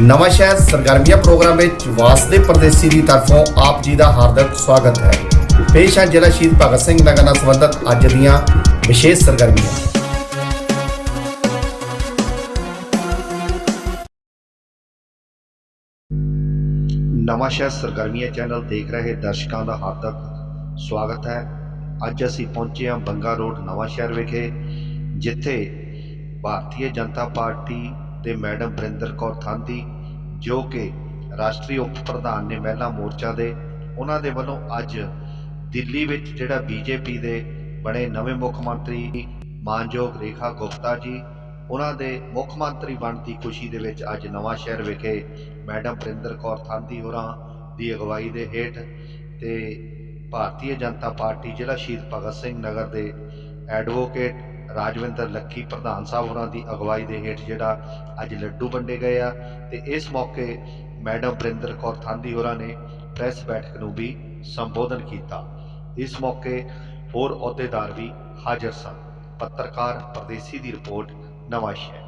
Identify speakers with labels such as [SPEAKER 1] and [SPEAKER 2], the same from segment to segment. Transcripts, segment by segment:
[SPEAKER 1] ਨਵਾਂ ਸ਼ਹਿਰ ਸਰਗਰਮੀਆਂ ਪ੍ਰੋਗਰਾਮ ਵਿੱਚ ਵਾਸਦੇ ਪਰਦੇਸੀ ਦੀ ਤਰਫੋਂ ਆਪ ਜੀ ਦਾ ਹਾਰਦਿਕ ਸਵਾਗਤ ਹੈ। ਪੇਸ਼ ਹੈ ਜ਼ਿਲ੍ਹਾ ਸ਼ਹੀਦ ਭਗਤ ਸਿੰਘ ਨਗਰ ਨਾਲ ਸੰਬੰਧਿਤ ਅੱਜ ਦੀਆਂ ਵਿਸ਼ੇਸ਼ ਸਰਗਰਮੀਆਂ। ਨਵਾਂ ਸ਼ਹਿਰ ਸਰਗਰਮੀਆਂ ਚੈਨਲ ਦੇਖ ਰਹੇ ਦਰਸ਼ਕਾਂ ਦਾ ਹਾਰਦਿਕ ਸਵਾਗਤ ਹੈ। ਅੱਜ ਅਸੀਂ ਪਹੁੰਚੇ ਹਾਂ ਬੰਗਾ ਰੋਡ ਨਵਾਂ ਸ਼ਹਿਰ ਵਿਖੇ, ਜਿੱਥੇ ਭਾਰਤੀ ਜਨਤਾ ਪਾਰਟੀ ਦੇ ਮੈਡਮ ਬਰਿੰਦਰ ਕੌਰ ਥਾਂਦੀ, ਜੋ ਕਿ ਰਾਸ਼ਟਰੀ ਉਪ ਪ੍ਰਧਾਨ ਨੇ ਮਹਿਲਾ ਮੋਰਚਾ ਦੇ, ਉਹਨਾਂ ਦੇ ਵੱਲੋਂ ਅੱਜ ਦਿੱਲੀ ਵਿੱਚ ਜਿਹੜਾ ਬੀਜੇਪੀ ਦੇ ਬਣੇ ਨਵੇਂ ਮੁੱਖ ਮੰਤਰੀ ਮਾਨਯੋਗ ਰੇਖਾ ਗੁਪਤਾ ਜੀ, ਉਹਨਾਂ ਦੇ ਮੁੱਖ ਮੰਤਰੀ ਬਣਨ ਦੀ ਖੁਸ਼ੀ ਦੇ ਵਿੱਚ ਅੱਜ ਨਵਾਂ ਸ਼ਹਿਰ ਵਿਖੇ ਮੈਡਮ ਬਰਿੰਦਰ ਕੌਰ ਥਾਂਦੀ ਹੋਰਾਂ ਦੀ ਅਗਵਾਈ ਦੇ ਹੇਠ ਤੇ ਭਾਰਤੀ ਜਨਤਾ ਪਾਰਟੀ ਜ਼ਿਲ੍ਹਾ ਸ਼ਹੀਦ ਭਗਤ ਸਿੰਘ ਨਗਰ ਦੇ ਐਡਵੋਕੇਟ ਰਾਜਵਿੰਦਰ ਲੱਖੀ ਪ੍ਰਧਾਨ ਸਾਹਿਬ ਹੋਰਾਂ ਦੀ ਅਗਵਾਈ ਦੇ ਹੇਠ ਜਿਹੜਾ ਅੱਜ ਲੱਡੂ ਵੰਡੇ ਗਏ ਆ ਤੇ ਇਸ ਮੌਕੇ ਮੈਡਮ ਬਰਿੰਦਰ ਕੌਰ ਥਾਂਦੀ ਹੋਰਾਂ ਨੇ ਪ੍ਰੈਸ ਬੈਠਕ ਨੂੰ ਵੀ ਸੰਬੋਧਨ ਕੀਤਾ। ਇਸ ਮੌਕੇ ਹੋਰ ਅਹੁਦੇਦਾਰ ਵੀ ਹਾਜ਼ਰ ਸਨ। ਪੱਤਰਕਾਰ ਪਰਦੇਸੀ ਦੀ ਰਿਪੋਰਟ ਨਵਾਂ ਸ਼ਹਿਰ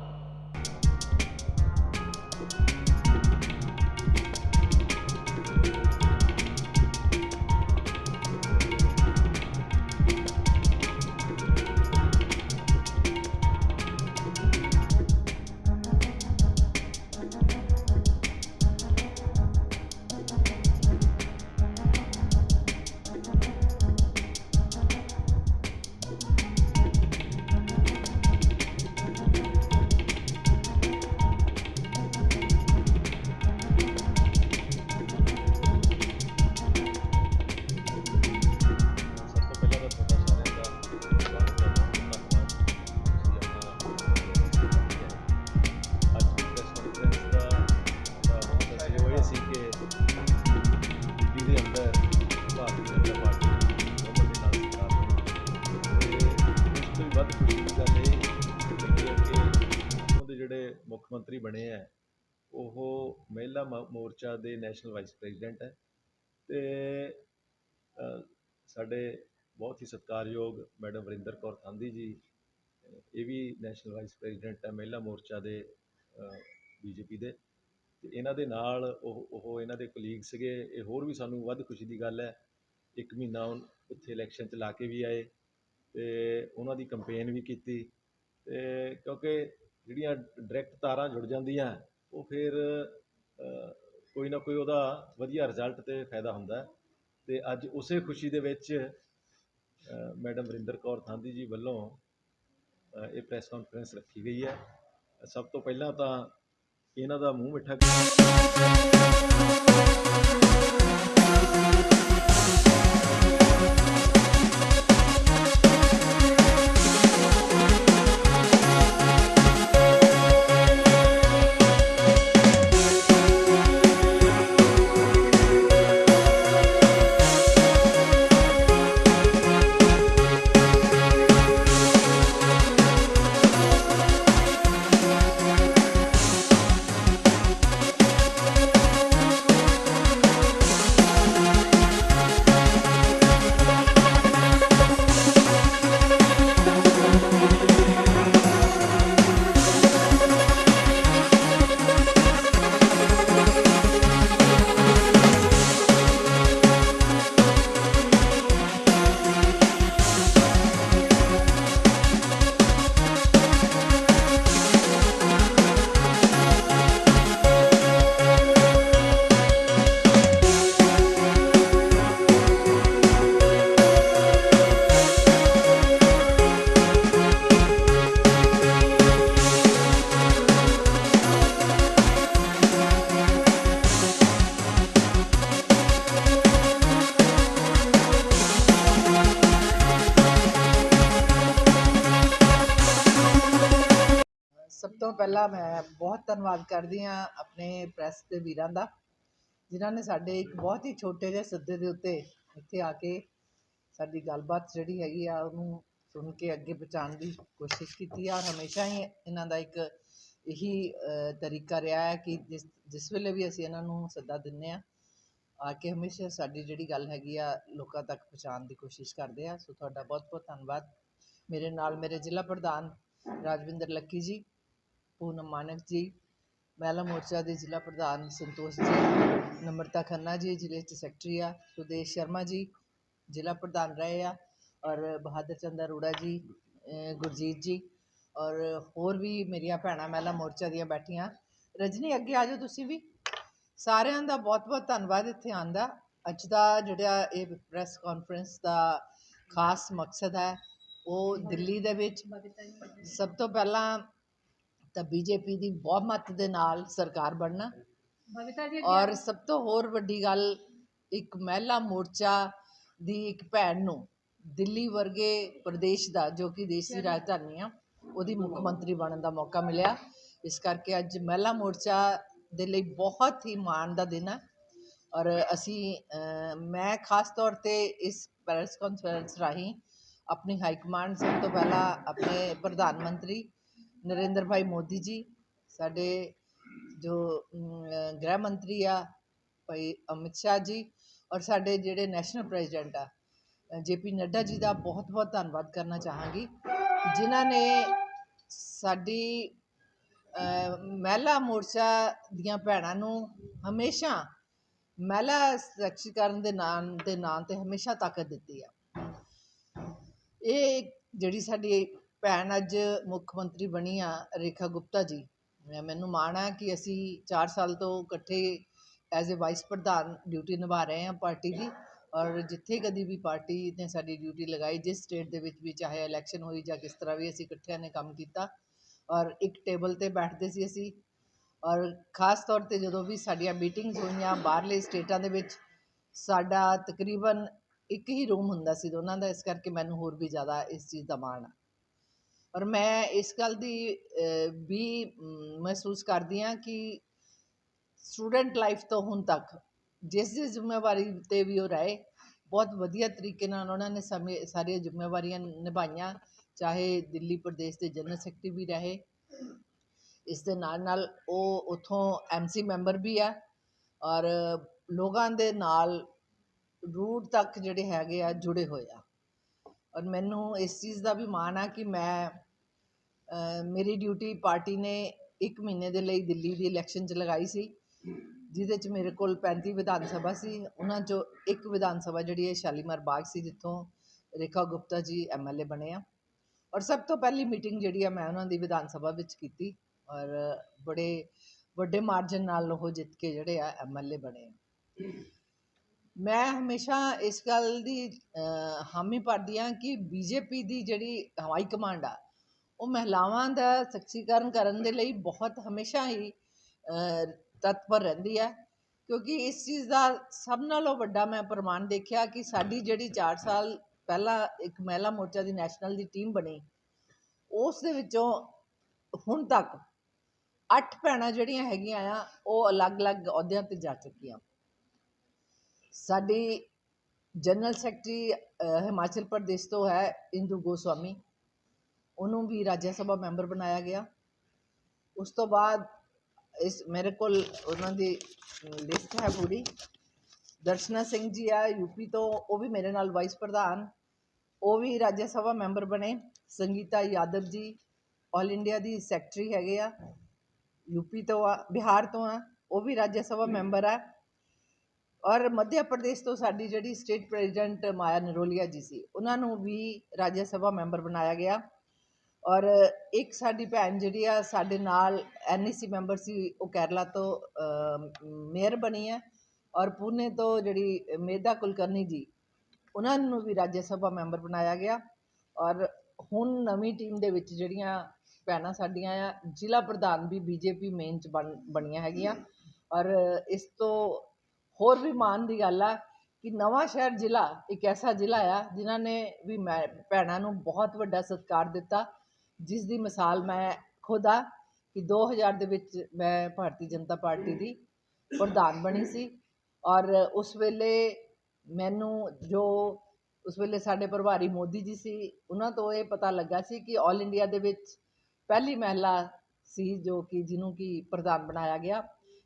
[SPEAKER 2] ਮਹਿਲਾ ਮ- ਮੋਰਚਾ ਦੇ ਨੈਸ਼ਨਲ ਵਾਈਸ ਪ੍ਰੈਜ਼ੀਡੈਂਟ ਹੈ ਅਤੇ ਸਾਡੇ ਬਹੁਤ ਹੀ ਸਤਿਕਾਰਯੋਗ ਮੈਡਮ ਵਰਿੰਦਰ ਕੌਰ ਥਾਂਦੀ ਜੀ, ਇਹ ਵੀ ਨੈਸ਼ਨਲ ਵਾਈਸ ਪ੍ਰੈਜ਼ੀਡੈਂਟ ਹੈ ਮਹਿਲਾ ਮੋਰਚਾ ਦੇ ਬੀ ਜੇ ਪੀ ਦੇ ਅਤੇ ਇਹਨਾਂ ਦੇ ਨਾਲ ਉਹ ਉਹ ਇਹਨਾਂ ਦੇ ਕੁਲੀਗ ਸੀਗੇ, ਇਹ ਹੋਰ ਵੀ ਸਾਨੂੰ ਵੱਧ ਖੁਸ਼ੀ ਦੀ ਗੱਲ ਹੈ। ਇੱਕ ਮਹੀਨਾ ਉੱਥੇ ਇਲੈਕਸ਼ਨ ਚ ਲਾ ਕੇ ਵੀ ਆਏ ਅਤੇ ਉਹਨਾਂ ਦੀ ਕੰਪੇਨ ਵੀ ਕੀਤੀ ਅਤੇ ਕਿਉਂਕਿ ਜਿਹੜੀਆਂ ਡਾਇਰੈਕਟ ਤਾਰਾਂ ਜੁੜ ਜਾਂਦੀਆਂ, ਉਹ ਫਿਰ ਕੋਈ ਨਾ ਕੋਈ ਉਹਦਾ ਵਧੀਆ ਰਿਜ਼ਲਟ ਤੇ ਫਾਇਦਾ ਹੁੰਦਾ ਹੈ। ਤੇ ਅੱਜ ਉਸੇ ਖੁਸ਼ੀ ਦੇ ਵਿੱਚ ਮੈਡਮ ਵਰਿੰਦਰ ਕੌਰ ਥਾਂਦੀ ਜੀ ਵੱਲੋਂ ਇਹ ਪ੍ਰੈਸ ਕਾਨਫਰੰਸ ਰੱਖੀ ਗਈ ਹੈ। ਸਭ ਤੋਂ ਪਹਿਲਾਂ ਤਾਂ ਇਹਨਾਂ ਦਾ ਮੂੰਹ ਮਿੱਠਾ
[SPEAKER 3] ਪਹਿਲਾਂ ਮੈਂ ਬਹੁਤ ਧੰਨਵਾਦ ਕਰਦੀ ਹਾਂ ਆਪਣੇ ਪ੍ਰੈਸ ਦੇ ਵੀਰਾਂ ਦਾ, ਜਿਨ੍ਹਾਂ ਨੇ ਸਾਡੇ ਇੱਕ ਬਹੁਤ ਹੀ ਛੋਟੇ ਜਿਹੇ ਸੱਦੇ ਦੇ ਉੱਤੇ ਇੱਥੇ ਆ ਕੇ ਸਾਡੀ ਗੱਲਬਾਤ ਜਿਹੜੀ ਹੈਗੀ ਆ ਉਹਨੂੰ ਸੁਣ ਕੇ ਅੱਗੇ ਪਹੁੰਚਾਉਣ ਦੀ ਕੋਸ਼ਿਸ਼ ਕੀਤੀ ਆ। ਔਰ ਹਮੇਸ਼ਾ ਹੀ ਇਹਨਾਂ ਦਾ ਇੱਕ ਇਹੀ ਤਰੀਕਾ ਰਿਹਾ ਹੈ ਕਿ ਜਿਸ ਜਿਸ ਵੇਲੇ ਵੀ ਅਸੀਂ ਇਹਨਾਂ ਨੂੰ ਸੱਦਾ ਦਿੰਨੇ ਆ ਆ ਕੇ ਹਮੇਸ਼ਾ ਸਾਡੀ ਜਿਹੜੀ ਗੱਲ ਹੈਗੀ ਆ ਲੋਕਾਂ ਤੱਕ ਪਹੁੰਚਾਉਣ ਦੀ ਕੋਸ਼ਿਸ਼ ਕਰਦੇ ਆ। ਸੋ ਤੁਹਾਡਾ ਬਹੁਤ ਬਹੁਤ ਧੰਨਵਾਦ। ਮੇਰੇ ਨਾਲ ਮੇਰੇ ਜ਼ਿਲ੍ਹਾ ਪ੍ਰਧਾਨ ਰਾਜਵਿੰਦਰ ਲੱਕੀ ਜੀ ਪੂਨਮ ਮਾਨਕ ਜੀ, ਮਹਿਲਾ ਮੋਰਚਾ ਦੇ ਜ਼ਿਲ੍ਹਾ ਪ੍ਰਧਾਨ ਸੰਤੋਸ਼ ਜੀ, ਨਮਰਤਾ ਖੰਨਾ ਜੀ, ਜ਼ਿਲ੍ਹੇ 'ਚ ਸੈਕਟਰੀ ਆ, ਸੁਦੇਸ਼ ਸ਼ਰਮਾ ਜੀ ਜ਼ਿਲ੍ਹਾ ਪ੍ਰਧਾਨ ਰਹੇ ਆ, ਔਰ ਬਹਾਦਰ ਚੰਦ ਅਰੋੜਾ ਜੀ ਗੁਰਜੀਤ ਜੀ, ਔਰ ਹੋਰ ਵੀ ਮੇਰੀਆਂ ਭੈਣਾਂ ਮਹਿਲਾ ਮੋਰਚਾ ਦੀਆਂ ਬੈਠੀਆਂ। ਰਜਨੀ, ਅੱਗੇ ਆ ਜਾਓ ਤੁਸੀਂ ਵੀ। ਸਾਰਿਆਂ ਦਾ ਬਹੁਤ-ਬਹੁਤ ਧੰਨਵਾਦ ਇੱਥੇ ਆਉਣ ਦਾ। ਅੱਜ ਦਾ ਜਿਹੜਾ ਇਹ ਪ੍ਰੈਸ ਕਾਨਫਰੰਸ ਦਾ ਖਾਸ ਮਕਸਦ ਹੈ, ਉਹ ਦਿੱਲੀ ਦੇ ਵਿੱਚ ਸਭ ਤੋਂ ਪਹਿਲਾਂ ਤਾਂ ਬੀਜੇਪੀ ਦੀ ਬਹੁਮਤ ਦੇ ਨਾਲ ਸਰਕਾਰ ਬਣਨਾ। ਔਰ ਸਭ ਤੋਂ ਹੋਰ ਵੱਡੀ ਗੱਲ ਇੱਕ ਮਹਿਲਾ ਮੋਰਚਾ ਦੀ ਇੱਕ ਭੈਣ ਨੂੰ ਦਿੱਲੀ ਵਰਗੇ ਪ੍ਰਦੇਸ਼ ਦਾ ਜੋ ਕਿ ਦੇਸ਼ ਦੀ ਰਾਜਧਾਨੀ ਆ ਉਹਦੀ ਮੁੱਖ ਮੰਤਰੀ ਬਣਨ ਦਾ ਮੌਕਾ ਮਿਲਿਆ। ਇਸ ਕਰਕੇ ਅੱਜ ਮਹਿਲਾ ਮੋਰਚਾ ਦੇ ਲਈ ਬਹੁਤ ਹੀ ਮਾਣ ਦਾ ਦਿਨ ਹੈ ਔਰ ਅਸੀਂ ਮੈਂ ਖਾਸ ਤੌਰ ਤੇ ਇਸ ਪ੍ਰੈਸ ਕਾਨਫਰੰਸ ਰਾਹੀਂ ਆਪਣੀ ਹਾਈ ਕਮਾਂਡ ਸਭ ਤੋਂ ਪਹਿਲਾਂ ਆਪਣੇ ਪ੍ਰਧਾਨ ਮੰਤਰੀ ਨਰਿੰਦਰ ਭਾਈ ਮੋਦੀ ਜੀ, ਸਾਡੇ ਜੋ ਗ੍ਰਹਿ ਮੰਤਰੀ ਆ, ਭਾਈ ਅਮਿਤ ਸ਼ਾਹ ਜੀ ਔਰ ਸਾਡੇ ਜਿਹੜੇ ਨੈਸ਼ਨਲ ਪ੍ਰੈਜ਼ੀਡੈਂਟ ਆ, ਜੇ ਪੀ ਨੱਡਾ ਜੀ ਦਾ ਬਹੁਤ ਬਹੁਤ ਧੰਨਵਾਦ ਕਰਨਾ ਚਾਹਾਂਗੀ, ਜਿਨ੍ਹਾਂ ਨੇ ਸਾਡੀ ਮਹਿਲਾ ਮੋਰਚਾ ਦੀਆਂ ਭੈਣਾਂ ਨੂੰ ਹਮੇਸ਼ਾ ਮਹਿਲਾ ਸਸ਼ਕਤੀਕਰਨ ਦੇ ਨਾਂ ਦੇ ਨਾਂ ਤੇ ਹਮੇਸ਼ਾ ਤਾਕਤ ਦਿੱਤੀ ਆ। ਇਹ ਜਿਹੜੀ ਸਾਡੀ ਭੈਣ ਅੱਜ ਮੁੱਖ ਮੰਤਰੀ ਬਣੀ ਆ ਰੇਖਾ ਗੁਪਤਾ ਜੀ। ਮੈਨੂੰ ਮਾਣ ਆ ਕਿ ਅਸੀਂ ਚਾਰ ਸਾਲ ਤੋਂ ਇਕੱਠੇ ਐਜ਼ ਏ ਵਾਈਸ ਪ੍ਰਧਾਨ ਡਿਊਟੀ ਨਿਭਾ ਰਹੇ ਹਾਂ ਪਾਰਟੀ ਦੀ ਔਰ ਜਿੱਥੇ ਕਦੀ ਵੀ ਪਾਰਟੀ ਨੇ ਸਾਡੀ ਡਿਊਟੀ ਲਗਾਈ, ਜਿਸ ਸਟੇਟ ਦੇ ਵਿੱਚ ਵੀ ਚਾਹੇ ਇਲੈਕਸ਼ਨ ਹੋਈ ਜਾਂ ਕਿਸ ਤਰ੍ਹਾਂ ਵੀ ਅਸੀਂ ਇਕੱਠਿਆਂ ਨੇ ਕੰਮ ਕੀਤਾ ਔਰ ਇੱਕ ਟੇਬਲ ਤੇ ਬੈਠਦੇ ਸੀ ਅਸੀਂ ਔਰ ਖਾਸ ਤੌਰ ਤੇ ਜਦੋਂ ਵੀ ਸਾਡੀਆਂ ਮੀਟਿੰਗਸ ਹੋਈਆਂ ਬਾਹਰਲੇ ਸਟੇਟਾਂ ਦੇ ਵਿੱਚ, ਸਾਡਾ ਤਕਰੀਬਨ ਇੱਕ ਹੀ ਰੂਮ ਹੁੰਦਾ ਸੀ ਦੋਨਾਂ ਦਾ, ਇਸ ਕਰਕੇ ਮੈਨੂੰ ਹੋਰ ਵੀ ਜ਼ਿਆਦਾ ਇਸ ਚੀਜ਼ ਦਾ ਮਾਣ ਆ। ਔਰ ਮੈਂ ਇਸ ਗੱਲ ਦੀ ਵੀ ਮਹਿਸੂਸ ਕਰਦੀ ਹਾਂ ਕਿ ਸਟੂਡੈਂਟ ਲਾਈਫ ਤੋਂ ਹੁਣ ਤੱਕ ਜਿਸ ਜਿਸ ਜ਼ਿੰਮੇਵਾਰੀ ਤੇ ਵੀ ਉਹ ਰਹੇ, ਬਹੁਤ ਵਧੀਆ ਤਰੀਕੇ ਨਾਲ ਉਹਨਾਂ ਨੇ ਸਮੇਂ, ਸਾਰੀਆਂ ਜ਼ਿੰਮੇਵਾਰੀਆਂ ਨਿਭਾਈਆਂ, ਚਾਹੇ ਦਿੱਲੀ ਪ੍ਰਦੇਸ਼ ਦੇ ਜਨਰਲ ਸੈਕਟਰੀ ਵੀ ਰਹੇ। ਇਸ ਦੇ ਨਾਲ ਨਾਲ ਉਹ ਉਥੋਂ ਐਮਸੀ ਮੈਂਬਰ ਵੀ ਆ ਔਰ ਲੋਕਾਂ ਦੇ ਨਾਲ ਰੂਟ ਤੱਕ ਜਿਹੜੇ ਹੈਗੇ ਆ ਜੁੜੇ ਹੋਏ ਆ। ਔਰ ਮੈਨੂੰ ਇਸ ਚੀਜ਼ ਦਾ ਵੀ ਮਾਣ ਆ ਕਿ ਮੈਂ ਮੇਰੀ ਡਿਊਟੀ ਪਾਰਟੀ ਨੇ ਇੱਕ ਮਹੀਨੇ ਦੇ ਲਈ ਦਿੱਲੀ ਦੀ ਇਲੈਕਸ਼ਨ 'ਚ ਲਗਾਈ ਸੀ। ਜਿਹਦੇ 'ਚ ਮੇਰੇ ਕੋਲ 35 ਵਿਧਾਨ ਸਭਾ ਸੀ। ਉਹਨਾਂ 'ਚੋਂ ਇੱਕ ਵਿਧਾਨ ਸਭਾ ਜਿਹੜੀ ਹੈ ਸ਼ਾਲੀਮਾਰ ਬਾਗ ਸੀ, ਜਿੱਥੋਂ ਰੇਖਾ ਗੁਪਤਾ ਜੀ ਐਮਐਲਏ ਬਣੇ ਆ। ਔਰ ਸਭ ਤੋਂ ਪਹਿਲੀ ਮੀਟਿੰਗ ਜਿਹੜੀ ਆ ਮੈਂ ਉਹਨਾਂ ਦੀ ਵਿਧਾਨ ਸਭਾ ਵਿੱਚ ਕੀਤੀ। ਔਰ ਬੜੇ ਵੱਡੇ ਮਾਰਜਨ ਨਾਲ ਉਹ ਜਿੱਤ ਕੇ ਜਿਹੜੇ ਆ ਐਮਐਲਏ ਬਣੇ ਮੈਂ ਹਮੇਸ਼ਾ ਇਸ ਗੱਲ ਦੀ ਹਾਮੀ ਭਰਦੀ ਹਾਂ ਕਿ ਬੀ ਜੇ ਪੀ ਦੀ ਜਿਹੜੀ ਹਾਈ ਕਮਾਂਡ ਆ, ਉਹ ਮਹਿਲਾਵਾਂ ਦਾ ਸਸ਼ਕਤੀਕਰਨ ਕਰਨ ਦੇ ਲਈ ਬਹੁਤ ਹਮੇਸ਼ਾ ਹੀ ਤਤਪਰ ਰਹਿੰਦੀ ਹੈ। ਕਿਉਂਕਿ ਇਸ ਚੀਜ਼ ਦਾ ਸਭ ਨਾਲੋਂ ਵੱਡਾ ਮੈਂ ਪ੍ਰਮਾਣ ਦੇਖਿਆ ਕਿ ਸਾਡੀ ਜਿਹੜੀ ਚਾਰ ਸਾਲ ਪਹਿਲਾਂ ਇੱਕ ਮਹਿਲਾ ਮੋਰਚਾ ਦੀ ਨੈਸ਼ਨਲ ਦੀ ਟੀਮ ਬਣੀ, ਉਸ ਦੇ ਵਿੱਚੋਂ ਹੁਣ ਤੱਕ ਅੱਠ ਭੈਣਾਂ ਜਿਹੜੀਆਂ ਹੈਗੀਆਂ ਆ, ਉਹ ਅਲੱਗ-ਅਲੱਗ ਅਹੁਦਿਆਂ ਤੇ ਜਾ ਚੁੱਕੀਆਂ। ਸਾਡੀ ਜਨਰਲ ਸੈਕਟਰੀ ਹਿਮਾਚਲ ਪ੍ਰਦੇਸ਼ ਤੋਂ ਹੈ ਇੰਦੂ ਗੋਸਵਾਮੀ। ਉਹਨੂੰ ਵੀ ਰਾਜ ਸਭਾ ਮੈਂਬਰ ਬਣਾਇਆ ਗਿਆ। ਉਸ ਤੋਂ ਬਾਅਦ ਇਸ, ਮੇਰੇ ਕੋਲ ਉਹਨਾਂ ਦੀ ਲਿਸਟ ਹੈ ਪੂਰੀ। ਦਰਸ਼ਨਾ ਸਿੰਘ ਜੀ ਆ ਯੂਪੀ ਤੋਂ, ਉਹ ਵੀ ਮੇਰੇ ਨਾਲ ਵਾਈਸ ਪ੍ਰਧਾਨ। ਉਹ ਵੀ ਰਾਜ ਸਭਾ ਮੈਂਬਰ ਬਣੇ। ਸੰਗੀਤਾ ਯਾਦਵ ਜੀ, ਆਲ ਇੰਡੀਆ ਦੀ ਸੈਕਟਰੀ ਹੈਗੇ ਆ। ਯੂਪੀ ਤੋਂ ਆ, ਬਿਹਾਰ ਤੋਂ ਆ। ਉਹ ਵੀ ਰਾਜ ਸਭਾ ਮੈਂਬਰ ਆ। ਔਰ ਮੱਧ ਪ੍ਰਦੇਸ਼ ਤੋਂ ਸਾਡੀ ਜਿਹੜੀ ਸਟੇਟ ਪ੍ਰੈਜ਼ੀਡੈਂਟ ਮਾਇਆ ਨਰੋਲੀਆ ਜੀ ਸੀ, ਉਹਨਾਂ ਨੂੰ ਵੀ ਰਾਜ ਸਭਾ ਮੈਂਬਰ ਬਣਾਇਆ ਗਿਆ। ਔਰ ਇੱਕ ਸਾਡੀ ਭੈਣ ਜਿਹੜੀ ਆ, ਸਾਡੇ ਨਾਲ ਐਨਈਸੀ ਮੈਂਬਰ ਸੀ, ਉਹ ਕੇਰਲਾ ਤੋਂ ਮੇਅਰ ਬਣੀ ਹੈ। ਔਰ ਪੂਨੇ ਤੋਂ ਜਿਹੜੀ ਮੇਧਾ ਕੁਲਕਰਨੀ ਜੀ, ਉਹਨਾਂ ਨੂੰ ਵੀ ਰਾਜ ਸਭਾ ਮੈਂਬਰ ਬਣਾਇਆ ਗਿਆ। ਔਰ ਹੁਣ ਨਵੀਂ ਟੀਮ ਦੇ ਵਿੱਚ ਜਿਹੜੀਆਂ ਭੈਣਾਂ ਸਾਡੀਆਂ ਆ, ਜ਼ਿਲ੍ਹਾ ਪ੍ਰਧਾਨ ਵੀ ਬੀਜੇਪੀ ਮੇਨ ਚ ਬਣ, ਬਣੀਆਂ ਹੈਗੀਆਂ। ਔਰ ਇਸ ਤੋਂ ਹੋਰ ਵੀ ਮਾਣ ਦੀ ਗੱਲ ਆ ਕਿ ਨਵਾਂਸ਼ਹਿਰ ਜ਼ਿਲ੍ਹਾ, ਇੱਕ ਐਸਾ ਜ਼ਿਲ੍ਹਾ ਆ ਜਿਨ੍ਹਾਂ ਨੇ ਵੀ ਮੈਂ, ਭੈਣਾਂ ਨੂੰ ਬਹੁਤ ਵੱਡਾ ਸਤਿਕਾਰ ਦਿੱਤਾ। ਜਿਸ ਦੀ ਮਿਸਾਲ ਮੈਂ ਖੁਦ ਆ ਕਿ 2000 ਦੇ ਵਿੱਚ ਮੈਂ ਭਾਰਤੀ ਜਨਤਾ ਪਾਰਟੀ ਦੀ ਪ੍ਰਧਾਨ ਬਣੀ ਸੀ ਔਰ ਉਸ ਵੇਲੇ ਮੈਨੂੰ ਜੋ, ਉਸ ਵੇਲੇ ਸਾਡੇ ਪ੍ਰਭਾਰੀ ਮੋਦੀ ਜੀ ਸੀ, ਉਹਨਾਂ ਤੋਂ ਇਹ ਪਤਾ ਲੱਗਾ ਸੀ ਕਿ ਆਲ ਇੰਡੀਆ ਦੇ ਵਿੱਚ ਪਹਿਲੀ ਮਹਿਲਾ ਸੀ ਜੋ ਕਿ, ਜਿਹਨੂੰ ਕਿ ਪ੍ਰਧਾਨ ਬਣਾਇਆ ਗਿਆ।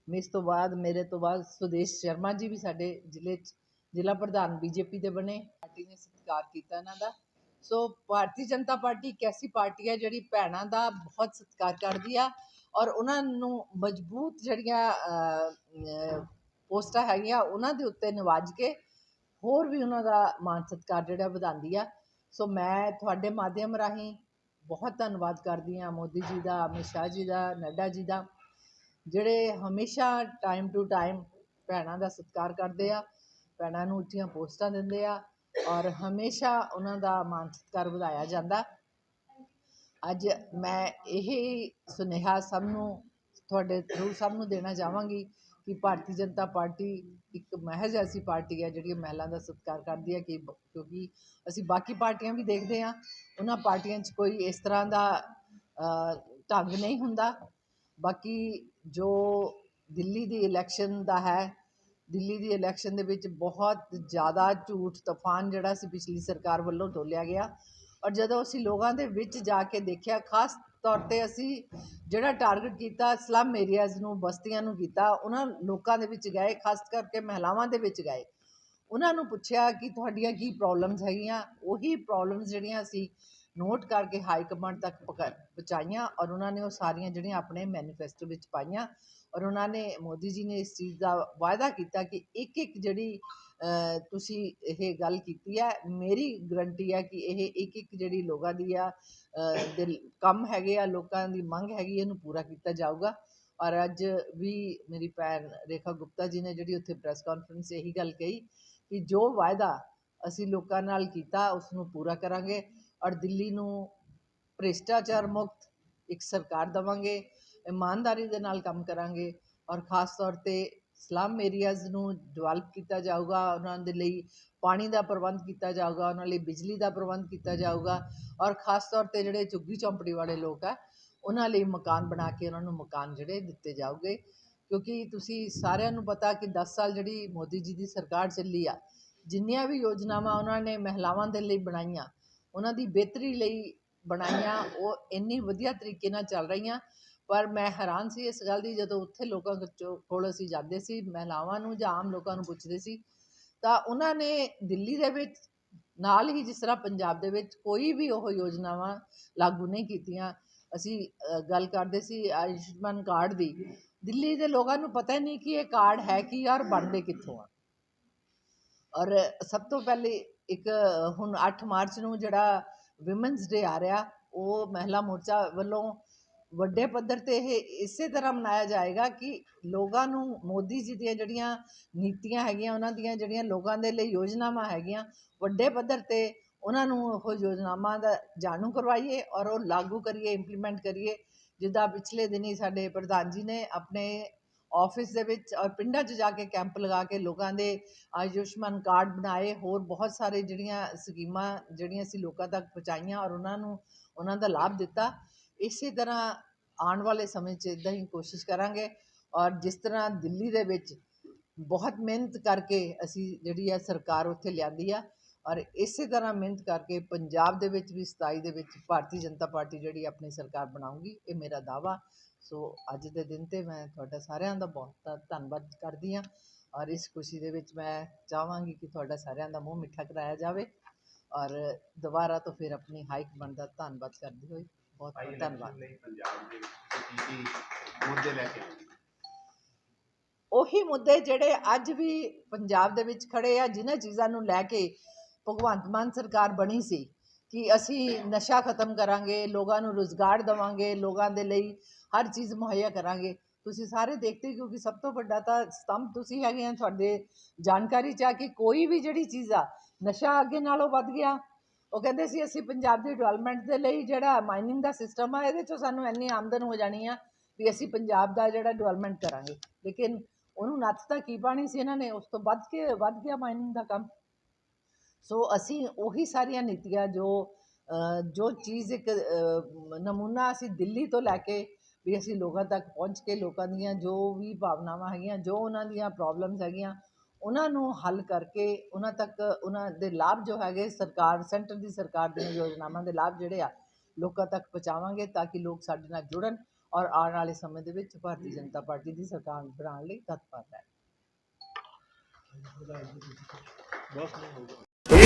[SPEAKER 3] ਇਸ ਤੋਂ ਬਾਅਦ, ਮੇਰੇ ਤੋਂ ਬਾਅਦ ਸੁਦੇਸ਼ ਸ਼ਰਮਾ ਜੀ ਵੀ ਸਾਡੇ ਜ਼ਿਲ੍ਹੇ 'ਚ, ਜ਼ਿਲ੍ਹਾ ਪ੍ਰਧਾਨ ਬੀਜੇਪੀ ਦੇ ਬਣੇ। ਪਾਰਟੀ ਨੇ ਸਤਿਕਾਰ ਕੀਤਾ ਇਹਨਾਂ ਦਾ। ਸੋ ਭਾਰਤੀ ਜਨਤਾ ਪਾਰਟੀ ਇੱਕ ਐਸੀ ਪਾਰਟੀ ਹੈ ਜਿਹੜੀ ਭੈਣਾਂ ਦਾ ਬਹੁਤ ਸਤਿਕਾਰ ਕਰਦੀ ਆ ਔਰ ਉਹਨਾਂ ਨੂੰ ਮਜ਼ਬੂਤ ਜਿਹੜੀਆਂ ਪੋਸਟਾਂ ਹੈਗੀਆਂ, ਉਹਨਾਂ ਦੇ ਉੱਤੇ ਨਿਵਾਜ ਕੇ ਹੋਰ ਵੀ ਉਹਨਾਂ ਦਾ ਮਾਨ ਸਤਿਕਾਰ ਜਿਹੜਾ ਵਧਾਉਂਦੀ ਆ। ਸੋ ਮੈਂ ਤੁਹਾਡੇ ਮਾਧਿਅਮ ਰਾਹੀਂ ਬਹੁਤ ਧੰਨਵਾਦ ਕਰਦੀ ਹਾਂ ਮੋਦੀ ਜੀ ਦਾ, ਅਮਿਤ ਸ਼ਾਹ ਜੀ ਦਾ, ਨੱਡਾ ਜੀ ਦਾ। ਜਿਹੜੇ ਹਮੇਸ਼ਾ ਟਾਈਮ ਟੂ ਟਾਈਮ ਭੈਣਾਂ ਦਾ ਸਤਿਕਾਰ ਕਰਦੇ ਆ, ਭੈਣਾਂ ਨੂੰ ਉੱਚੀਆਂ ਪੋਸਟਾਂ ਦਿੰਦੇ ਆ ਔਰ ਹਮੇਸ਼ਾ ਉਹਨਾਂ ਦਾ ਮਾਨ ਸਤਿਕਾਰ ਵਧਾਇਆ ਜਾਂਦਾ। ਅੱਜ ਮੈਂ ਇਹ ਸੁਨੇਹਾ ਸਭ ਨੂੰ, ਤੁਹਾਡੇ ਥਰੂ ਸਭ ਨੂੰ ਦੇਣਾ ਚਾਹਾਂਗੀ ਕਿ ਭਾਰਤੀ ਜਨਤਾ ਪਾਰਟੀ ਇੱਕ ਮਹਿਜ ਐਸੀ ਪਾਰਟੀ ਹੈ ਜਿਹੜੀ ਮਹਿਲਾ ਦਾ ਸਤਿਕਾਰ ਕਰਦੀ ਹੈ ਕਿ ਕਿਉਂਕਿ ਅਸੀਂ ਬਾਕੀ ਪਾਰਟੀਆਂ ਵੀ ਦੇਖਦੇ ਹਾਂ, ਉਹਨਾਂ ਪਾਰਟੀਆਂ 'ਚ ਕੋਈ ਇਸ ਤਰ੍ਹਾਂ ਦਾ ਢੰਗ ਨਹੀਂ ਹੁੰਦਾ। ਬਾਕੀ ਜੋ ਦਿੱਲੀ ਦੀ ਇਲੈਕਸ਼ਨ ਦਾ ਹੈ, ਦਿੱਲੀ ਦੀ ਇਲੈਕਸ਼ਨ ਦੇ ਵਿੱਚ ਬਹੁਤ ਜ਼ਿਆਦਾ ਝੂਠ ਤੂਫਾਨ ਜਿਹੜਾ ਸੀ ਪਿਛਲੀ ਸਰਕਾਰ ਵੱਲੋਂ ਡੋਲਿਆ ਗਿਆ। ਔਰ ਜਦੋਂ ਅਸੀਂ ਲੋਕਾਂ ਦੇ ਵਿੱਚ ਜਾ ਕੇ ਦੇਖਿਆ, ਖਾਸ ਤੌਰ ਤੇ ਅਸੀਂ ਜਿਹੜਾ ਟਾਰਗੇਟ ਕੀਤਾ ਸਲਮ ਏਰੀਆਜ਼ ਨੂੰ, ਬਸਤੀਆਂ ਨੂੰ ਕੀਤਾ, ਉਹਨਾਂ ਲੋਕਾਂ ਦੇ ਵਿੱਚ ਗਏ, ਖਾਸ ਕਰਕੇ ਮਹਿਲਾਵਾਂ ਦੇ ਵਿੱਚ ਗਏ। ਉਹਨਾਂ ਨੂੰ ਪੁੱਛਿਆ ਕਿ ਤੁਹਾਡੀਆਂ ਕੀ ਪ੍ਰੋਬਲਮਸ ਹੈਗੀਆਂ? ਉਹੀ ਪ੍ਰੋਬਲਮਸ ਜਿਹੜੀਆਂ ਅਸੀਂ ਨੋਟ ਕਰਕੇ ਹਾਈ ਕਮਾਂਡ ਤੱਕ ਪਕਾ- ਪਹੁੰਚਾਈਆਂ ਔਰ ਉਹਨਾਂ ਨੇ ਉਹ ਸਾਰੀਆਂ ਜਿਹੜੀਆਂ ਆਪਣੇ ਮੈਨੀਫੈਸਟੋ ਵਿੱਚ ਪਾਈਆਂ ਔਰ ਉਹਨਾਂ ਨੇ ਮੋਦੀ ਜੀ ਨੇ ਇਸ ਚੀਜ਼ ਦਾ ਵਾਅਦਾ ਕੀਤਾ ਕਿ ਇੱਕ ਇੱਕ ਜਿਹੜੀ ਤੁਸੀਂ ਇਹ ਗੱਲ ਕੀਤੀ ਹੈ ਮੇਰੀ ਗਰੰਟੀ ਹੈ ਕਿ ਇਹ ਇੱਕ ਇੱਕ ਜਿਹੜੀ ਲੋਕਾਂ ਦੀ ਆ ਅ, ਦਿਲ ਕੰਮ ਹੈਗੇ ਆ ਲੋਕਾਂ ਦੀ ਮੰਗ ਹੈਗੀ ਇਹਨੂੰ ਪੂਰਾ ਕੀਤਾ ਜਾਊਗਾ ਔਰ ਅੱਜ ਵੀ ਮੇਰੀ ਭੈਣ ਰੇਖਾ ਗੁਪਤਾ ਜੀ ਨੇ ਜਿਹੜੀ ਉੱਥੇ ਪ੍ਰੈਸ ਕਾਨਫਰੰਸ 'ਚ ਇਹੀ ਗੱਲ ਕਹੀ ਕਿ ਜੋ ਵਾਅਦਾ ਅਸੀਂ ਲੋਕਾਂ ਨਾਲ ਕੀਤਾ ਉਸ ਨੂੰ ਪੂਰਾ ਕਰਾਂਗੇ ਔਰ ਦਿੱਲੀ ਨੂੰ ਭ੍ਰਿਸ਼ਟਾਚਾਰ ਮੁਕਤ ਇੱਕ ਸਰਕਾਰ ਦੇਵਾਂਗੇ, ਇਮਾਨਦਾਰੀ ਦੇ ਨਾਲ ਕੰਮ ਕਰਾਂਗੇ ਔਰ ਖਾਸ ਤੌਰ ਤੇ ਸਲਮ ਏਰੀਆਜ਼ ਨੂੰ ਡਿਵੈਲਪ ਕੀਤਾ ਜਾਊਗਾ, ਉਹਨਾਂ ਦੇ ਲਈ ਪਾਣੀ ਦਾ ਪ੍ਰਬੰਧ ਕੀਤਾ ਜਾਊਗਾ, ਉਹਨਾਂ ਲਈ ਬਿਜਲੀ ਦਾ ਪ੍ਰਬੰਧ ਕੀਤਾ ਜਾਊਗਾ ਔਰ ਖਾਸ ਤੌਰ ਤੇ ਜਿਹੜੇ ਝੁੱਗੀ ਝੌਂਪੜੀ ਵਾਲੇ ਲੋਕ ਆ, ਉਹਨਾਂ ਲਈ ਮਕਾਨ ਬਣਾ ਕੇ ਉਹਨਾਂ ਨੂੰ ਮਕਾਨ ਜਿਹੜੇ ਦਿੱਤੇ ਜਾਊਗੇ। ਕਿਉਂਕਿ ਤੁਸੀਂ ਸਾਰਿਆਂ ਨੂੰ ਪਤਾ ਕਿ 10 ਸਾਲ ਜਿਹੜੀ ਮੋਦੀ ਜੀ ਦੀ ਸਰਕਾਰ ਚੱਲੀ ਆ, ਜਿੰਨੀਆਂ ਵੀ ਯੋਜਨਾਵਾਂ ਉਹਨਾਂ ਨੇ ਮਹਿਲਾਵਾਂ ਦੇ ਲਈ ਬਣਾਈਆਂ ਉਹਨਾਂ ਦੀ ਬਿਹਤਰੀ ਲਈ ਬਣਾਈਆਂ, ਉਹ ਇੰਨੀ ਵਧੀਆ ਤਰੀਕੇ ਨਾਲ ਚੱਲ ਰਹੀਆਂ। ਪਰ ਮੈਂ ਹੈਰਾਨ ਸੀ ਇਸ ਗੱਲ ਦੀ, ਜਦੋਂ ਉੱਥੇ ਲੋਕਾਂ ਚੋਂ- ਕੋਲ ਅਸੀਂ ਜਾਂਦੇ ਸੀ, ਮਹਿਲਾਵਾਂ ਨੂੰ ਜਾਂ ਆਮ ਲੋਕਾਂ ਨੂੰ ਪੁੱਛਦੇ ਸੀ, ਤਾਂ ਉਹਨਾਂ ਨੇ ਦਿੱਲੀ ਦੇ ਵਿੱਚ ਨਾਲ ਹੀ ਜਿਸ ਤਰ੍ਹਾਂ ਪੰਜਾਬ ਦੇ ਵਿੱਚ ਕੋਈ ਵੀ ਉਹ ਯੋਜਨਾਵਾਂ ਲਾਗੂ ਨਹੀਂ ਕੀਤੀਆਂ। ਅਸੀਂ ਗੱਲ ਕਰਦੇ ਸੀ ਆਯੁਸ਼ਮਾਨ ਕਾਰਡ ਦੀ। ਦਿੱਲੀ ਦੇ ਲੋਕਾਂ ਨੂੰ ਪਤਾ ਹੀ ਨਹੀਂ ਕਿ ਇਹ ਕਾਰਡ ਹੈ ਕੀ ਔਰ ਬਣਦੇ ਕਿੱਥੋਂ ਆ। ਔਰ ਸਭ ਤੋਂ ਪਹਿਲੇ ਇੱਕ, ਹੁਣ ਅੱਠ ਮਾਰਚ ਨੂੰ ਜਿਹੜਾ ਵਿਮਨਸ ਡੇ ਆ ਰਿਹਾ, ਉਹ ਮਹਿਲਾ ਮੋਰਚਾ ਵੱਲੋਂ ਵੱਡੇ ਪੱਧਰ ਤੇ ਇਹ ਇਸੇ ਤਰ੍ਹਾਂ ਮਨਾਇਆ ਜਾਏਗਾ ਕਿ ਲੋਕਾਂ ਨੂੰ ਮੋਦੀ ਜੀ ਦੀਆਂ ਜਿਹੜੀਆਂ ਨੀਤੀਆਂ ਹੈਗੀਆਂ, ਉਹਨਾਂ ਦੀਆਂ ਜਿਹੜੀਆਂ ਲੋਕਾਂ ਦੇ ਲਈ ਯੋਜਨਾਵਾਂ ਹੈਗੀਆਂ, ਵੱਡੇ ਪੱਧਰ ਤੇ ਉਹਨਾਂ ਨੂੰ ਉਹ ਯੋਜਨਾਵਾਂ ਦਾ ਜਾਣੂ ਕਰਵਾਈਏ ਔਰ ਉਹ ਲਾਗੂ ਕਰੀਏ ਇੰਪਲੀਮੈਂਟ ਕਰੀਏ, ਜਿੱਦਾਂ ਪਿਛਲੇ ਦਿਨੀ ਸਾਡੇ ਪ੍ਰਧਾਨ ਜੀ ਨੇ ਆਪਣੇ ਆਫਿਸ ਦੇ ਵਿੱਚ ਔਰ ਪਿੰਡਾਂ 'ਚ ਜਾ ਕੇ ਕੈਂਪ ਲਗਾ ਕੇ ਲੋਕਾਂ ਦੇ ਆਯੁਸ਼ਮਾਨ ਕਾਰਡ ਬਣਾਏ, ਹੋਰ ਬਹੁਤ ਸਾਰੇ ਜਿਹੜੀਆਂ ਸਕੀਮਾਂ ਜਿਹੜੀਆਂ ਅਸੀਂ ਲੋਕਾਂ ਤੱਕ ਪਹੁੰਚਾਈਆਂ ਔਰ ਉਹਨਾਂ ਨੂੰ, ਉਹਨਾਂ ਦਾ ਲਾਭ ਦਿੱਤਾ। ਇਸੇ ਤਰ੍ਹਾਂ ਆਉਣ ਵਾਲੇ ਸਮੇਂ 'ਚ ਇਦਾਂ ਹੀ ਕੋਸ਼ਿਸ਼ ਕਰਾਂਗੇ ਔਰ ਜਿਸ ਤਰ੍ਹਾਂ ਦਿੱਲੀ ਦੇ ਵਿੱਚ ਬਹੁਤ ਮਿਹਨਤ ਕਰਕੇ ਅਸੀਂ ਜਿਹੜੀ ਆ ਸਰਕਾਰ ਉੱਥੇ ਲਿਆਂਦੀ ਆ ਔਰ ਇਸੇ ਤਰ੍ਹਾਂ ਮਿਹਨਤ ਕਰਕੇ ਪੰਜਾਬ ਦੇ ਵਿੱਚ ਵੀ 27 ਦੇ ਵਿੱਚ ਭਾਰਤੀ ਜਨਤਾ ਪਾਰਟੀ ਜਿਹੜੀ ਆਪਣੀ ਸਰਕਾਰ ਬਣਾਊਗੀ, ਇਹ ਮੇਰਾ ਦਾਵਾ ਸੋ ਅੱਜ ਦੇ ਦਿਨ ਤੇ ਮੈਂ ਤੁਹਾਡਾ ਸਾਰਿਆਂ ਦਾ ਬਹੁਤ ਧੰਨਵਾਦ ਕਰਦੀ ਹਾਂ ਔਰ ਇਸ ਖੁਸ਼ੀ ਦੇ ਵਿੱਚ ਮੈਂ ਚਾਹਾਂਗੀ ਕਿ ਤੁਹਾਡਾ ਸਾਰਿਆਂ ਦਾ ਮੂੰਹ ਮਿੱਠਾ ਕਰਾਇਆ ਜਾਵੇ ਔਰ ਦੁਬਾਰਾ ਤੋਂ ਫਿਰ ਆਪਣੀ ਹਾਈ ਕਮਾਂਡ ਦਾ ਧੰਨਵਾਦ ਕਰਦੀ ਹੋਈ ਬਹੁਤ ਬਹੁਤ ਧੰਨਵਾਦ।
[SPEAKER 1] ਪੰਜਾਬ ਦੇ ਮੁੱਦੇ ਲੈ ਕੇ?
[SPEAKER 3] ਉਹੀ ਮੁੱਦੇ ਜਿਹੜੇ ਅੱਜ ਵੀ ਪੰਜਾਬ ਦੇ ਵਿੱਚ ਖੜੇ ਆ ਜਿਨ੍ਹਾਂ ਚੀਜ਼ਾਂ ਨੂੰ ਲੈ ਕੇ ਭਗਵੰਤ ਮਾਨ ਸਰਕਾਰ ਬਣੀ ਸੀ। ਕਿ ਅਸੀਂ ਨਸ਼ਾ ਖਤਮ ਕਰਾਂਗੇ, ਲੋਕਾਂ ਨੂੰ ਰੁਜ਼ਗਾਰ ਦੇਵਾਂਗੇ, ਲੋਕਾਂ ਦੇ ਲਈ ਹਰ ਚੀਜ਼ ਮੁਹੱਈਆ ਕਰਾਂਗੇ। ਤੁਸੀਂ ਸਾਰੇ ਦੇਖਦੇ ਕਿਉਂਕਿ ਸਭ ਤੋਂ ਵੱਡਾ ਤਾਂ ਸਤੰਭ ਤੁਸੀਂ ਹੈਗੇ ਆ, ਤੁਹਾਡੇ ਜਾਣਕਾਰੀ ਚ ਆ ਕਿ ਕੋਈ ਵੀ ਜਿਹੜੀ ਚੀਜ਼ ਆ, ਨਸ਼ਾ ਅੱਗੇ ਨਾਲੋਂ ਵੱਧ ਗਿਆ। ਉਹ ਕਹਿੰਦੇ ਸੀ, ਅਸੀਂ ਪੰਜਾਬ ਦੀ ਡਿਵੈਲਪਮੈਂਟ ਦੇ ਲਈ ਜਿਹੜਾ ਮਾਈਨਿੰਗ ਦਾ ਸਿਸਟਮ ਆ, ਇਹਦੇ ਚੋਂ ਸਾਨੂੰ ਇੰਨੀ ਆਮਦਨ ਹੋ ਜਾਣੀ ਆ ਵੀ ਅਸੀਂ ਪੰਜਾਬ ਦਾ ਜਿਹੜਾ ਡਿਵੈਲਪਮੈਂਟ ਕਰਾਂਗੇ। ਲੇਕਿਨ ਉਹਨੂੰ ਨੱਥ ਤਾਂ ਕੀ ਪਾਣੀ ਸੀ ਇਹਨਾਂ ਨੇ, ਉਸ ਤੋਂ ਵੱਧ ਕੇ, ਵੱਧ ਗਿਆ ਮਾਈਨਿੰਗ ਦਾ ਕੰਮ। ਸੋ ਅਸੀਂ ਉਹੀ ਸਾਰੀਆਂ ਨੀਤੀਆਂ ਜੋ ਜੋ ਚੀਜ਼ ਇੱਕ ਨਮੂਨਾ ਅਸੀਂ ਦਿੱਲੀ ਤੋਂ ਲੈ ਕੇ ਵੀ ਅਸੀਂ ਲੋਕਾਂ ਤੱਕ ਪਹੁੰਚ ਕੇ ਲੋਕਾਂ ਦੀਆਂ ਜੋ ਵੀ ਭਾਵਨਾਵਾਂ ਹੈਗੀਆਂ, ਜੋ ਉਹਨਾਂ ਦੀਆਂ ਪ੍ਰੋਬਲਮਸ ਹੈਗੀਆਂ, ਉਹਨਾਂ ਨੂੰ ਹੱਲ ਕਰਕੇ ਉਹਨਾਂ ਤੱਕ ਉਹਨਾਂ ਦੇ ਲਾਭ ਜੋ ਹੈਗੇ ਸਰਕਾਰ ਸੈਂਟਰ ਦੀ ਸਰਕਾਰ ਦੀਆਂ ਯੋਜਨਾਵਾਂ ਦੇ ਲਾਭ ਜਿਹੜੇ ਆ, ਲੋਕਾਂ ਤੱਕ ਪਹੁੰਚਾਵਾਂਗੇ ਤਾਂ ਕਿ ਲੋਕ ਸਾਡੇ ਨਾਲ ਜੁੜਨ ਔਰ ਆਉਣ ਵਾਲੇ ਸਮੇਂ ਦੇ ਵਿੱਚ ਭਾਰਤੀ ਜਨਤਾ ਪਾਰਟੀ ਦੀ ਸਰਕਾਰ ਬਣਾਉਣ ਲਈ ਤਤਪਰ ਹੈ